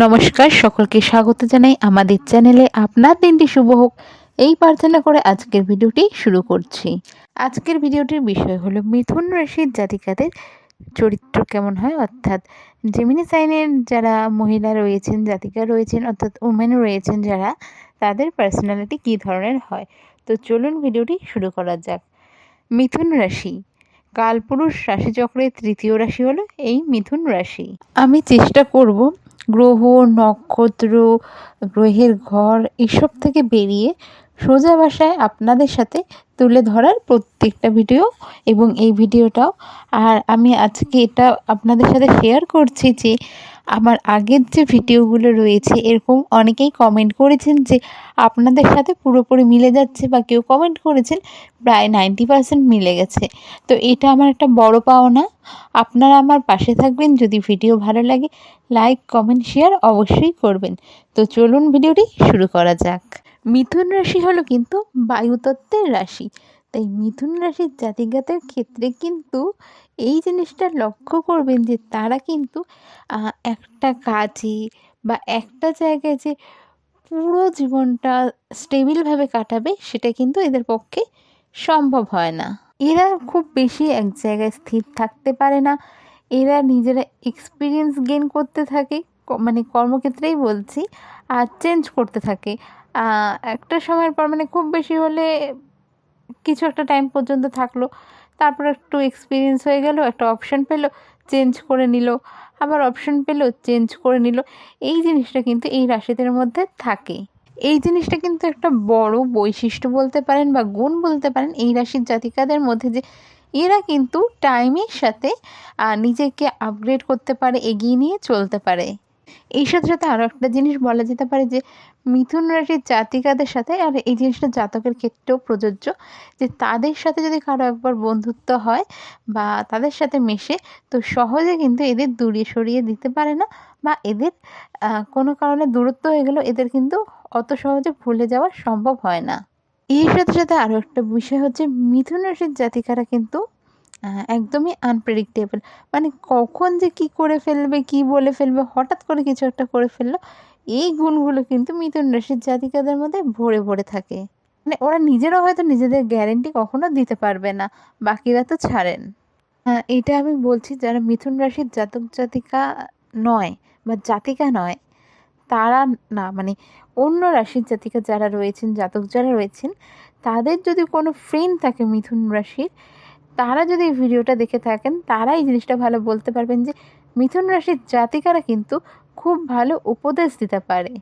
নমস্কার, সকলকে স্বাগত জানাই আমাদের চ্যানেলে। আপনার দিনটি শুভ হোক। এই প্রার্থনা করে আজকের ভিডিওটি শুরু করছি। আজকের ভিডিওটির বিষয় হলো, মিথুন রাশির জাতিকাদের চরিত্র কেমন হয়? অর্থাৎ জেমিনি সাইনের যারা মহিলা রয়েছেন, জাতিকা রয়েছেন, অর্থাৎ উমেন রয়েছেন যারা, তাদের পার্সোনালিটি কী ধরনের হয়? তো চলুন ভিডিওটি শুরু করা যাক। মিথুন রাশি কালপুরুষ রাশিচক্রের তৃতীয় রাশি হলো এই মিথুন রাশি। আমি চেষ্টা করব গ্রহ, নক্ষত্র, গ্রহের ঘর এসব থেকে বেরিয়ে সোজা ভাষায় আপনাদের সাথে তুলে ধরার প্রত্যেকটা ভিডিও এবং এই ভিডিওটাও। আর আমি আজকে এটা আপনাদের সাথে শেয়ার করছি যে আমার আগের যে ভিডিওগুলো রয়েছে, এরকম অনেকেই কমেন্ট করেছেন যে আপনাদের সাথে পুরোপুরি মিলে যাচ্ছে বা কেউ কমেন্ট করেছেন, প্রায় নাইনটি পার্সেন্ট মিলে গেছে। তো এটা আমার একটা বড় পাওনা। আপনারা আমার পাশে থাকবেন, যদি ভিডিও ভালো লাগে লাইক কমেন্ট শেয়ার অবশ্যই করবেন। তো চলুন ভিডিওটি শুরু করা যাক। মিথুন রাশি হলো কিন্তু বায়ুতত্ত্বের রাশি। তাই মিথুন রাশির জাতিগাতের ক্ষেত্রে কিন্তু এই জিনিসটা লক্ষ্য করবেন যে তারা কিন্তু একটা কাজে বা একটা জায়গায় যে পুরো জীবনটা স্টেবিলভাবে কাটাবে সেটা কিন্তু এদের পক্ষে সম্ভব হয় না। এরা খুব বেশি এক জায়গায় স্থির থাকতে পারে না। এরা নিজেরা এক্সপিরিয়েন্স গেইন করতে থাকে মানে কর্মক্ষেত্রেই বলছি, আর চেঞ্জ করতে থাকে। একটা সময়ের পর মানে খুব বেশি হলে কিছু একটা টাইম পর্যন্ত থাকল। তারপর একটু এক্সপিরিয়েন্স হয়ে গেল, একটা অপশন পেল চেঞ্জ করে নিল। আবার অপশন পেল চেঞ্জ করে নিল। এই জিনিসটা কিন্তু এই রাশিদের মধ্যে থাকে। এই জিনিসটা কিন্তু একটা বড় বৈশিষ্ট্য বলতে পারেন বা গুণ বলতে পারেন এই রাশির জাতিকাদের মধ্যে যে এরা কিন্তু টাইমের সাথে নিজেকে আপগ্রেড করতে পারে, এগিয়ে নিয়ে চলতে পারে। এই সাথে সাথে আরও একটা জিনিস বলা যেতে পারে যে, মিথুন রাশির জাতিকাদের সাথে আর এই জিনিসটা জাতকের ক্ষেত্রেও প্রযোজ্য যে, তাদের সাথে যদি কারও একবার বন্ধুত্ব হয় বা তাদের সাথে মেশে, তো সহজে কিন্তু এদের দূরে সরিয়ে দিতে পারে না বা এদের কোনো কারণে দূরত্ব হয়ে গেলেও এদের কিন্তু অত সহজে ভুলে যাওয়া সম্ভব হয় না। এর সাথে সাথে আরও একটা বিষয় হচ্ছে, মিথুন রাশির জাতিকারা কিন্তু একদমই আনপ্রেডিক্টেবল মানে কখন যে কি করে ফেলবে, কি বলে ফেলবে, হঠাৎ করে কিছু একটা করে ফেলল, এই গুণগুলো কিন্তু মিথুন রাশির জাতিকাদের মধ্যে ভরে ভরে থাকে। মানে ওরা নিজেরাও হয়তো নিজেদের গ্যারেন্টি কখনো দিতে পারবে না, বাকিরা তো ছাড়েন। হ্যাঁ এটা আমি বলছি যারা মিথুন রাশির জাতক জাতিকা নয় বা জাতিকা নয়, তারা না মানে অন্য রাশির জাতিকা যারা রয়েছেন, জাতক যারা রয়েছেন, তাদের যদি কোনো ফ্রেন্ড থাকে মিথুন রাশির তারা যদি এই ভিডিওটা দেখে থাকেন তারা এই জিনিসটা ভালো বলতে পারবেন যে মিথুন রাশির জাতিকারা কিন্তু খুব ভালো উপদেশ দিতে পারে।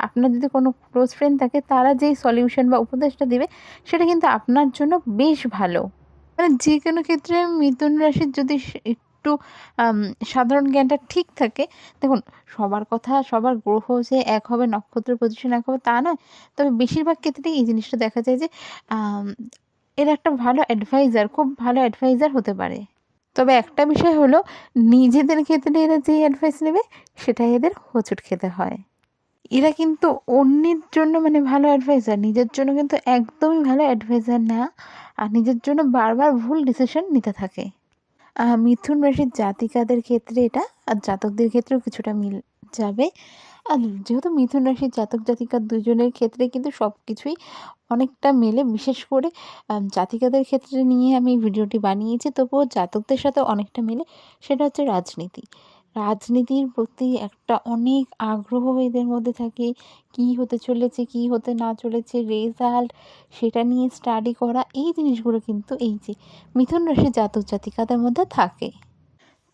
আপনার যদি কোনো ক্লোজ ফ্রেন্ড থাকে, তারা যেই সলিউশন বা উপদেশটা দিবে, সেটা কিন্তু আপনার জন্য বেশ ভালো। মানে যে কোনো ক্ষেত্রে মিথুন রাশির যদি একটু সাধারণ জ্ঞানটা ঠিক থাকে, দেখুন, সবার কথা, সবার গ্রহ যে এক হবে নক্ষত্র পজিশন এক হবে, তা নয়। তবে বেশিরভাগ ক্ষেত্রেই এই জিনিসটা দেখা যায় যে এরা একটা ভালো অ্যাডভাইজার খুব ভালো অ্যাডভাইজার হতে পারে। তবে একটা বিষয় হলো, নিজেদের ক্ষেত্রে এরা যে অ্যাডভাইস নেবে, সেটাই এদের হোঁচট খেতে হয়। এরা কিন্তু অন্যের জন্য মানে ভালো অ্যাডভাইজার নিজের জন্য কিন্তু একদমই ভালো অ্যাডভাইজার না, আর নিজের জন্য বারবার ভুল ডিসিশন নিতে থাকে। মিথুন রাশির জাতিকাদের ক্ষেত্রে এটা, আর জাতকদের ক্ষেত্রেও কিছুটা মিল যাবে। আর যেহেতু মিথুন রাশির জাতক জাতিকা দুজনের ক্ষেত্রে কিন্তু সব কিছুই অনেকটা মেলে, বিশেষ করে জাতিকাদের ক্ষেত্রে নিয়ে আমি ভিডিওটি বানিয়েছি, তবুও জাতকদের সাথে অনেকটা মেলে, সেটা হচ্ছে রাজনীতি। রাজনীতির প্রতি একটা অনেক আগ্রহ এদের মধ্যে থাকে, কী হতে চলেছে, কী হতে না চলেছে রেজাল্ট সেটা নিয়ে স্টাডি করা, এই জিনিসগুলো কিন্তু এই যে মিথুন রাশির জাতক জাতিকাদের মধ্যে থাকে।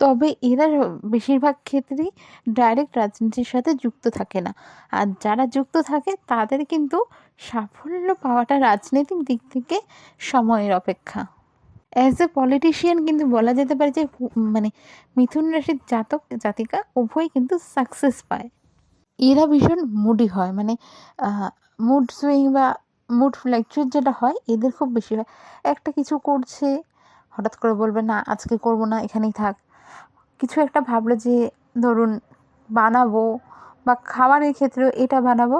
তবে এরা বেশিরভাগ ক্ষেত্রেই ডাইরেক্ট রাজনীতির সাথে যুক্ত থাকে না। আর যারা যুক্ত থাকে, তাদের কিন্তু সাফল্য পাওয়াটা রাজনৈতিক দিক থেকে সময়ের অপেক্ষা। অ্যাজ এ পলিটিশিয়ান কিন্তু বলা যেতে পারে যে মানে মিথুন রাশির জাতক, জাতিকা উভয় কিন্তু সাকসেস পায়। এরা ভীষণ মুডি হয় মানে মুড সুইং বা মুড ফ্ল্যাকচুয়েট যেটা হয়, এদের খুব বেশি হয়। একটা কিছু করছে, হঠাৎ করে বলবে, না, আজকে করব না, এখানেই থাক। কিছু একটা ভাবলো যে, ধরুন বানাবো বা খাবারের ক্ষেত্রেও এটা বানাবো।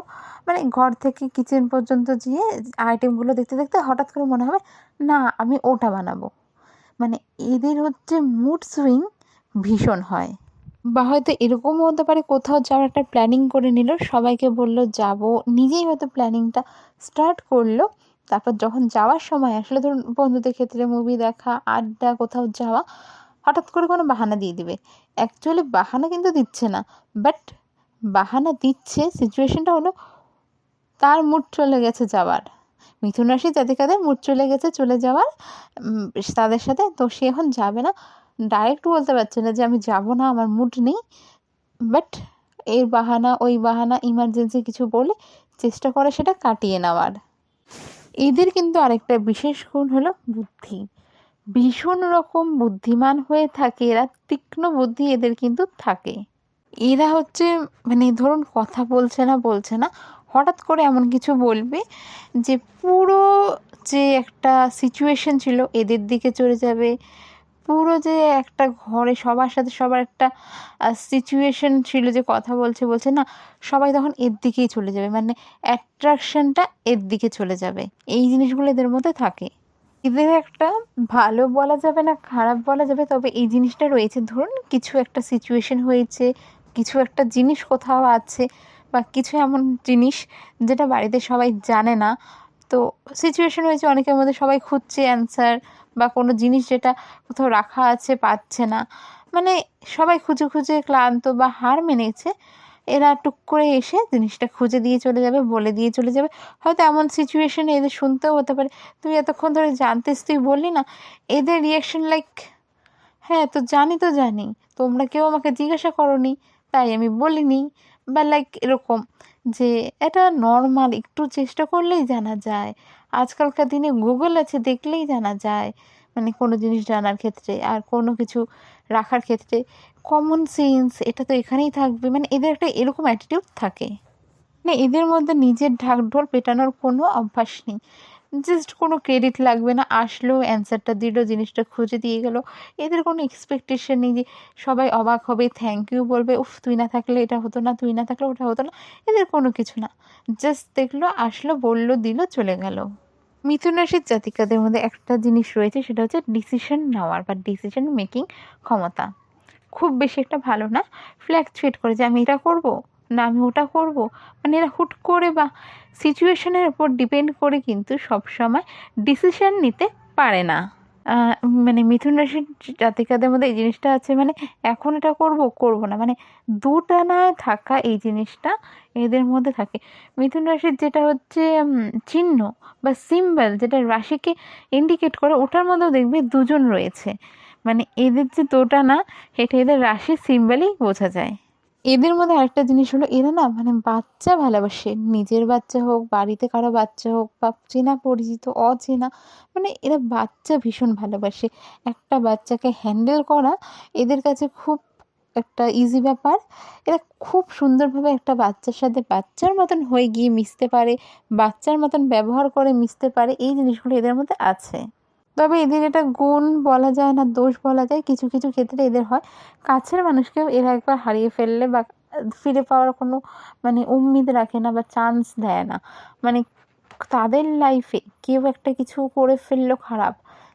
মানে ঘর থেকে কিচেন পর্যন্ত যেয়ে আইটেমগুলো দেখতে দেখতে হঠাৎ করে মনে হবে, না, আমি ওটা বানাবো। মানে এদের হচ্ছে মুড সুইং ভীষণ হয়। বা হয়তো এরকমও হতে পারে, কোথাও যাওয়ার একটা প্ল্যানিং করে নিল, সবাইকে বলল, যাব। নিজেই হয়তো প্ল্যানিংটা স্টার্ট করল। তারপর যখন যাওয়ার সময় আসলে, ধরুন বন্ধুদের ক্ষেত্রে মুভি দেখা, আড্ডা, কোথাও যাওয়া হঠাৎ করে কোনো বাহানা দিয়ে দিবে। অ্যাকচুয়ালি বাহানা কিন্তু দিচ্ছে না। বাট বাহানা দিচ্ছে সিচুয়েশনটা হলো তার মুড চলে গেছে যাওয়ার। মিথুন রাশি জাতিকাদের মুড চলে গেছে, চলে যাওয়ার। তাদের সাথে তো সে এখন যাবে না। ডাইরেক্ট বলতে পারছে না যে আমি যাব না, আমার মুড নেই। বাট এর বাহানা, ওই বাহানা ইমার্জেন্সি কিছু বলে চেষ্টা করে সেটা কাটিয়ে নেওয়ার। এদের কিন্তু আরেকটা বিশেষ গুণ হলো বুদ্ধি। ভীষণ রকম বুদ্ধিমান হয়ে থাকে, এরা তীক্ষ্ণ বুদ্ধি এদের কিন্তু থাকে। এরা হচ্ছে মানে ধরুন কথা বলছে না বলছে না, হঠাৎ করে এমন কিছু বলবে যে পুরো যে একটা সিচুয়েশন ছিল এদের দিকে চলে যাবে, পুরো যে একটা ঘরে সবার সাথে সবার একটা সিচুয়েশন ছিল যে কথা বলছে বলছে না, সবাই তখন এর দিকেই চলে যাবে মানে অ্যাট্রাকশনটা এর দিকে চলে যাবে। এই জিনিসগুলো এদের মধ্যে থাকে। এদের একটা ভালো বলা যাবে না, খারাপ বলা যাবে, তবে এই জিনিসটা রয়েছে। ধরুন কিছু একটা সিচুয়েশন হয়েছে, কিছু একটা জিনিস কোথাও আছে, বা কিছু এমন জিনিস যেটা বাড়িতে সবাই জানে না, তো সিচুয়েশন হয়েছে অনেকের মধ্যে সবাই খুঁজছে অ্যান্সার বা কোনো জিনিস যেটা কোথাও রাখা আছে, পাচ্ছে না। মানে সবাই খুঁজে খুঁজে ক্লান্ত বা হার মেনেছে এরা টুক করে এসে জিনিসটা খুঁজে দিয়ে চলে যাবে, বলে দিয়ে চলে যাবে। হয়তো এমন সিচুয়েশনে এদের শুনতেও হতে পারে। তুই এতক্ষণ ধরে জানতিস, তুই বললি না, এদের রিয়াকশন লাইক হ্যাঁ তো জানি তো জানি, তোমরা কেউ আমাকে জিজ্ঞাসা করনি, তাই আমি বলিনি। বা লাইক এরকম যে এটা নর্মাল একটু চেষ্টা করলেই জানা যায়। আজকালকার দিনে গুগল আছে, দেখলেই জানা যায়। মানে কোনো জিনিস জানার ক্ষেত্রে আর কোনো কিছু রাখার ক্ষেত্রে। কমন সেন্স এটা তো এখানেই থাকবে। মানে এদের একটা এরকম অ্যাটিটিউড থাকে। মানে এদের মধ্যে নিজের ঢাকঢোল পেটানোর কোনো অভ্যাস নেই। জাস্ট কোনো ক্রেডিট লাগবে না, আসলো অ্যান্সারটা দিল, জিনিসটা খুঁজে দিয়ে গেল। এদের কোনো এক্সপেকটেশন নেই যে সবাই অবাক হবে থ্যাংক ইউ বলবে, উফ, তুই না থাকলে এটা হতো না, তুই না থাকলে ওটা হতো না। এদের কোনো কিছু না। জাস্ট দেখল, আসলো, বলল, দিল, চলে গেল। মিথুন রাশির জাতিকাদের মধ্যে একটা জিনিস রয়েছে, সেটা হচ্ছে ডিসিশন নেওয়ার বা ডিসিশন মেকিং ক্ষমতা। খুব বেশি একটা ভালো না। ফ্ল্যাকচুয়েট করে যে আমি এটা করব, না আমি ওটা করব। মানে এরা হুট করে বা সিচুয়েশনের উপর ডিপেন্ড করে কিন্তু সব সময় ডিসিশন নিতে পারে না। মানে মিথুন রাশির জাতিকাদের মধ্যে এই জিনিসটা আছে মানে এখন এটা করব করব না। মানে দুটানায় থাকা এই জিনিসটা এদের মধ্যে থাকে। মিথুন রাশির যেটা হচ্ছে চিহ্ন বা সিম্বল যেটা রাশিকে ইন্ডিকেট করে, ওটার মধ্যেও দেখবে দুজন রয়েছে। মানে এদের যে তোটা না, এটা এদের রাশির সিম্বলই বোঝা যায়। এদের মধ্যে আরেকটা জিনিস হলো, এরা না মানে বাচ্চা ভালোবাসে। নিজের বাচ্চা হোক, বাড়িতে কারও বাচ্চা হোক বা চেনা পরিচিত, অচেনা মানে এরা বাচ্চা ভীষণ ভালোবাসে। একটা বাচ্চাকে হ্যান্ডেল করা এদের কাছে খুব একটা ইজি ব্যাপার। এরা খুব সুন্দরভাবে একটা বাচ্চার সাথে বাচ্চার মতন হয়ে গিয়ে মিশতে পারে, বাচ্চার মতন ব্যবহার করে মিশতে পারে, এই জিনিসগুলো এদের মধ্যে আছে। তবে এদের এটা গুণ বলা যায় না, দোষ বলা যায়। কিছু কিছু ক্ষেত্রে এদের হয়, কাছের মানুষকেও এরা একবার হারিয়ে ফেললে বা ফিরে পাওয়ার কোনো মানে উম্মিদ রাখে না বা চান্স দেয় না। মানে তাদের লাইফে কেউ একটা কিছু করে ফেলল খারাপ,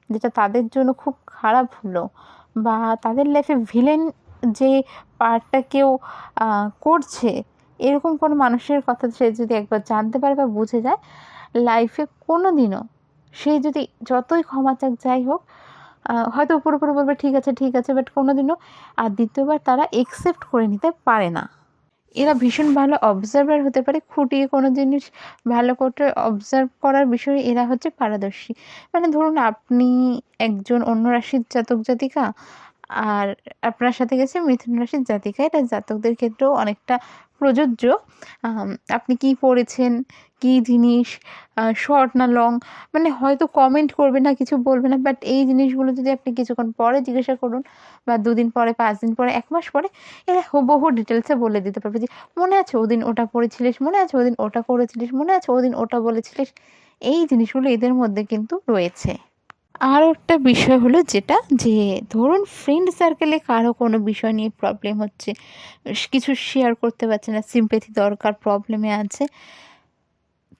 যেটা তাদের জন্য খুব খারাপ হলো বা তাদের লাইফে ভিলেন যে পার্টটা কেউ করছে, এরকম কোনো মানুষের কথা সে যদি একবার জানতে পারে বা বুঝে যায় লাইফে কোনো দিনও সে যদি যতই ক্ষমা চাক, যাই হোক হয়তো উপর উপরে বলবে, ঠিক আছে ঠিক আছে বাট কোনো দিনও আর দ্বিতীয়বার তারা একসেপ্ট করে নিতে পারে না। এরা ভীষণ ভালো অবজারভার হতে পারে, খুঁটিয়ে কোনো জিনিস ভালো করে অবজার্ভ করার বিষয়ে এরা হচ্ছে পারদর্শী। মানে ধরুন, আপনি একজন অন্য রাশির জাতক জাতিকা, আর আপনার সাথে গেছে মিথুন রাশির জাতিকা, এটা জাতকদের ক্ষেত্রেও অনেকটা প্রযোজ্য। আপনি কি পড়েছেন? কি জিনিস? শর্ট না লং মানে হয়তো কমেন্ট করবে না, কিছু বলবে না বাট এই জিনিসগুলো যদি আপনি কিছুক্ষণ পরে জিজ্ঞাসা করুন, বা দুদিন পরে পাঁচ দিন পরে, এক মাস পরে, এরা হুবহু ডিটেলসে বলে দিতে পারবে যে, মনে আছে ওদিন ওটা পড়েছিলিস? মনে আছে ওদিন ওটা করেছিলিস মনে আছে ওদিন ওটা বলেছিলিস? এই জিনিসগুলো এদের মধ্যে কিন্তু রয়েছে। আরও একটা বিষয় হলো যেটা যে ধরুন ফ্রেন্ড সার্কেলে কারও কোনো বিষয় নিয়ে প্রবলেম হচ্ছে, কিছু শেয়ার করতে পারছে না সিম্পেথি দরকার প্রবলেমে আছে,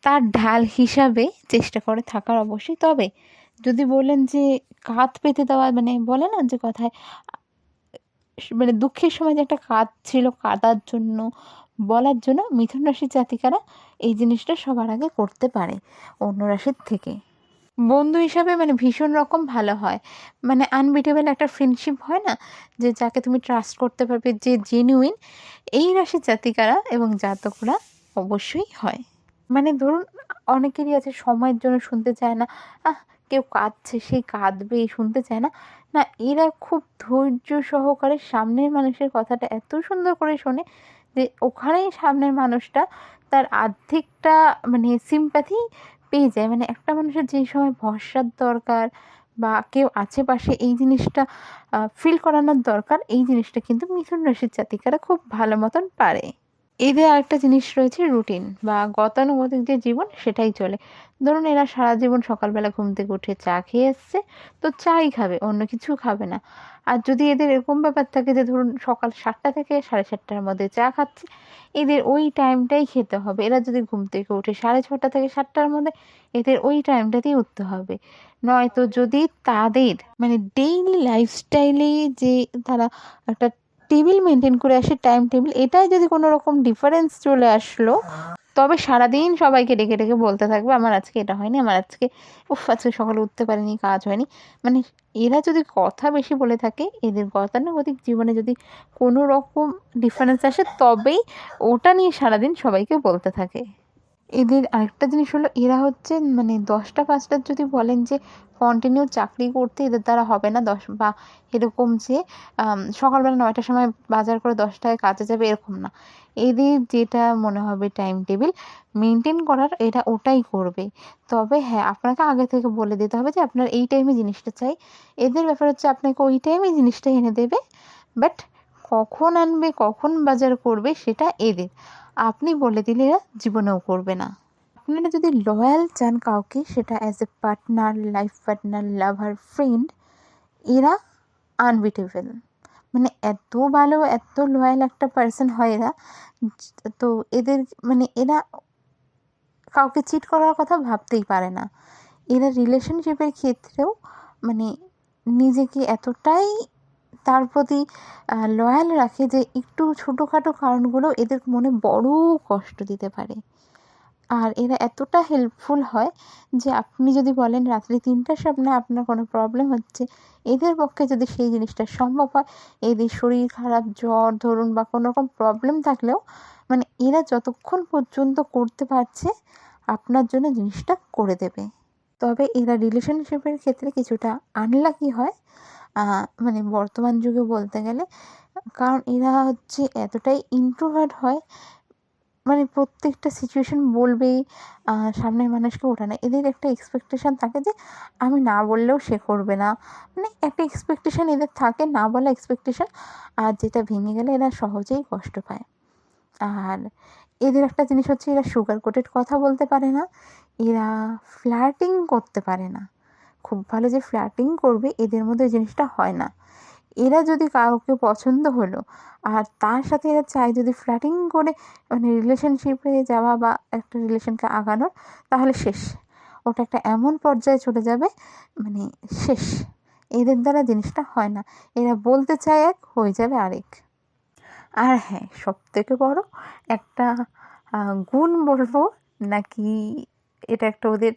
তার ঢাল হিসাবে চেষ্টা করে থাকার অবশ্যই। তবে যদি বলেন যে কাঁধ পেতে দেওয়া মানে বলে না যে কথায় মানে দুঃখের সময় যে একটা কাজ ছিল কাদার জন্য, বলার জন্য মিথুন রাশির জাতিকারা এই জিনিসটা সবার আগে করতে পারে অন্য রাশির থেকে। বন্ধু হিসাবে মানে ভীষণ রকম ভালো হয়। মানে আনবিটেবল একটা ফ্রেন্ডশিপ হয় না? যে যাকে তুমি ট্রাস্ট করতে পারবে, যে জেনুইন এই রাশির জাতিকারা এবং জাতকরা অবশ্যই হয়। মানে ধরুন, অনেকেরই আছে সময়ের জন্য শুনতে চায় না, আহ, কেউ কাঁদছে সেই কাঁদবে, শুনতে চায় না। না, এরা খুব ধৈর্য সহকারে সামনের মানুষের কথাটা এত সুন্দর করে শোনে যে ওখানেই সামনের মানুষটা তার আর্ধেকটা মানে সিম্প্যাথি পেয়ে যায়। মানে একটা মানুষের যে সময় ভরসার দরকার বা কেউ আশেপাশে এই জিনিসটা ফিল করানোর দরকার, এই জিনিসটা কিন্তু মিথুন রাশির জাতিকারা খুব ভালো মতন পারে। এদের আরেকটা জিনিস রয়েছে রুটিন বা গতানুগতিক যে জীবন সেটাই চলে। ধরুন এরা সারা জীবন সকালবেলা ঘুম থেকে উঠে চা খেয়ে এসছে, তো চাই খাবে, অন্য কিছু খাবে না। আর যদি এদের এরকম ব্যাপার থাকে যে ধরুন সকাল সাতটা থেকে সাড়ে সাতটার মধ্যে চা খাচ্ছে, এদের ওই টাইমটাই খেতে হবে। এরা যদি ঘুম থেকে উঠে সাড়ে ছটা থেকে সাতটার মধ্যে, এদের ওই টাইমটাতেই উঠতে হবে। নয়তো যদি তাদের মানে ডেইলি লাইফস্টাইলে যে তারা একটা টেবিল মেনটেন করে আসে টাইম টেবিল, এটাই যদি কোনো রকম ডিফারেন্স চলে আসলো, তবে সারাদিন সবাইকে ডেকে ডেকে বলতে থাকবে, আমার আজকে এটা হয়নি, আমার আজকে উফ, আজকে সকালে উঠতে পারিনি, কাজ হয়নি। মানে এরা যদি কথা বেশি বলে থাকে, এদের গতানুগতিক জীবনে যদি কোনো রকম ডিফারেন্স আসে, তবেই ওটা নিয়ে সারাদিন সবাইকে বলতে থাকে। এদের আরেকটা জিনিস হলো, এরা হচ্ছে মানে দশটা পাঁচটার যদি বলেন যে কন্টিনিউ চাকরি করতে এদের দ্বারা হবে না, দশ বা এরকম যে সকালবেলা নয়টার সময় বাজার করে দশটায় কাজে যাবে এরকম না। এদের যেটা মনে হবে টাইম টেবিল মেনটেন করার এরা ওটাই করবে। তবে হ্যাঁ আপনাকে আগে থেকে বলে দিতে হবে যে আপনার এই টাইমে জিনিসটা চাই। এদের ব্যাপার হচ্ছে আপনাকে ওই টাইমে জিনিসটা এনে দেবে বাট কখন আনবে, কখন বাজার করবে সেটা এদের। আপনি বলে দিলে এরা জীবনেও করবে না। আপনারা যদি লয়াল চান কাউকে, সেটা as a partner life partner lover friend এরা আনবিটেবল মানে এত ভালো, এত লয়াল একটা পার্সন হয় এরা, তো এদের মানে এরা কাউকে চিট করার কথা ভাবতেই পারে না। এরা রিলেশনশিপের ক্ষেত্রেও মানে নিজেকে এতটাই তার প্রতি লয়াল রাখে যে একটু ছোটোখাটো কারণগুলো এদের মনে বড় কষ্ট দিতে পারে। আর এরা এতটা হেল্পফুল হয় যে আপনি যদি বলেন রাত্রি তিনটার স্বপ্নে আপনার কোনো প্রবলেম হচ্ছে, এদের পক্ষে যদি সেই জিনিসটা সম্ভব হয়, এদের শরীর খারাপ, জ্বর, ধরুন বা কোনো রকম প্রবলেম থাকলেও মানে এরা যতক্ষণ পর্যন্ত করতে পারছে, আপনার জন্য জিনিসটা করে দেবে। তবে এরা রিলেশনশিপের ক্ষেত্রে কিছুটা আনলাকি হয়। মানে বর্তমান যুগে বলতে গেলে, কারণ এরা হচ্ছে এতটাই ইন্ট্রোভার্ট হয় মানে প্রত্যেকটা সিচুয়েশন বলবেই সামনের মানুষকে ওঠা না। এদের একটা এক্সপেকটেশান থাকে যে, আমি না বললেও সে করবে না। মানে একটা এক্সপেকটেশান এদের থাকে, না বলা এক্সপেকটেশান আর যেটা ভেঙে গেলে এরা সহজেই কষ্ট পায়। আর এদের একটা জিনিস হচ্ছে, এরা সুগার কোটেড কথা বলতে পারে না, এরা ফ্ল্যাটিং করতে পারে না। খুব ভালো যে ফ্ল্যাটিং করবে, এদের মধ্যে জিনিসটা হয় না। এরা যদি কাউকে পছন্দ হলো, আর তার সাথে এরা চায় যদি ফ্ল্যাটিং করে মানে রিলেশনশিপে যাওয়া বা একটা রিলেশনকে আগানোর, তাহলে শেষ। ওটা একটা এমন পর্যায়ে চলে যাবে মানে শেষ। এদের দ্বারা জিনিসটা হয় না। এরা বলতে চায় এক, হয়ে যাবে আরেক। আর হ্যাঁ সব থেকে বড় একটা গুণ বলব, নাকি এটা একটা ওদের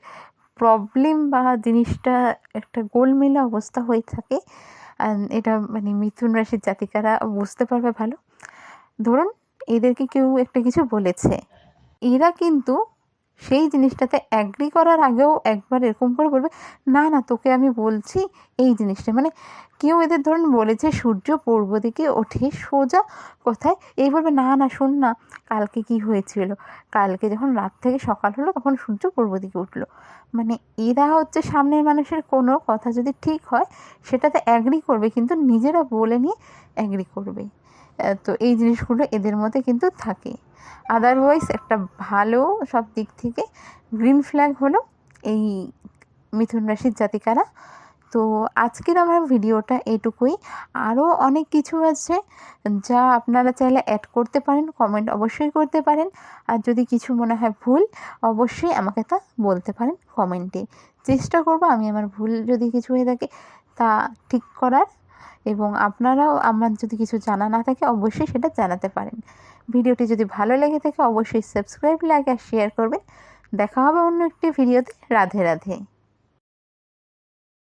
প্রবলেম বা জিনিসটা একটা গোলমেলে অবস্থা হয়ে থাকে। এটা মানে মিথুন রাশির জাতিকারা বুঝতে পারবে ভালো। ধরুন এদেরকে কেউ একটা কিছু বলেছে। এরা কিন্তু সেই জিনিসটাতে অ্যাগ্রি করার আগেও একবার এরকম করে বলবে, না না, তোকে আমি বলছি এই জিনিসটা। মানে কেউ এদের ধরুন বলেছে, সূর্য পূর্ব দিকে ওঠে সোজা কোথায়? এই বলবে, না না, শোন না, কালকে কি হয়েছিল? কালকে যখন রাত থেকে সকাল হলো, তখন সূর্য পূর্ব দিকে উঠল। মানে এরা হচ্ছে সামনের মানুষের কোনো কথা যদি ঠিক হয়, সেটাতে অ্যাগ্রি করবে, কিন্তু নিজেরা বলে নিয়ে অ্যাগ্রি করবে। তো এই জিনিসগুলো এদের মধ্যে কিন্তু থাকে। আদারওয়াইজ একটা ভালো সব দিক থেকে গ্রিন ফ্ল্যাগ হলো এই মিথুন রাশির জাতিকারা। তো আজকের আমার ভিডিওটা এটুকুই। আরও অনেক কিছু আছে যা আপনারা চাইলে অ্যাড করতে পারেন কমেন্ট অবশ্যই করতে পারেন। আর যদি কিছু মনে হয় ভুল, অবশ্যই আমাকে তা বলতে পারেন কমেন্টে চেষ্টা করব আমি আমার ভুল যদি কিছু হয়ে থাকে তা ঠিক করার এবং আপনারাও আমার যদি কিছু জানা না থাকে, অবশ্যই সেটা জানাতে পারেন। ভিডিওটি যদি ভালো লেগে থাকে, অবশ্যই সাবস্ক্রাইব লাইক আর শেয়ার করবে দেখা হবে অন্য একটি ভিডিওতে। রাধে রাধে।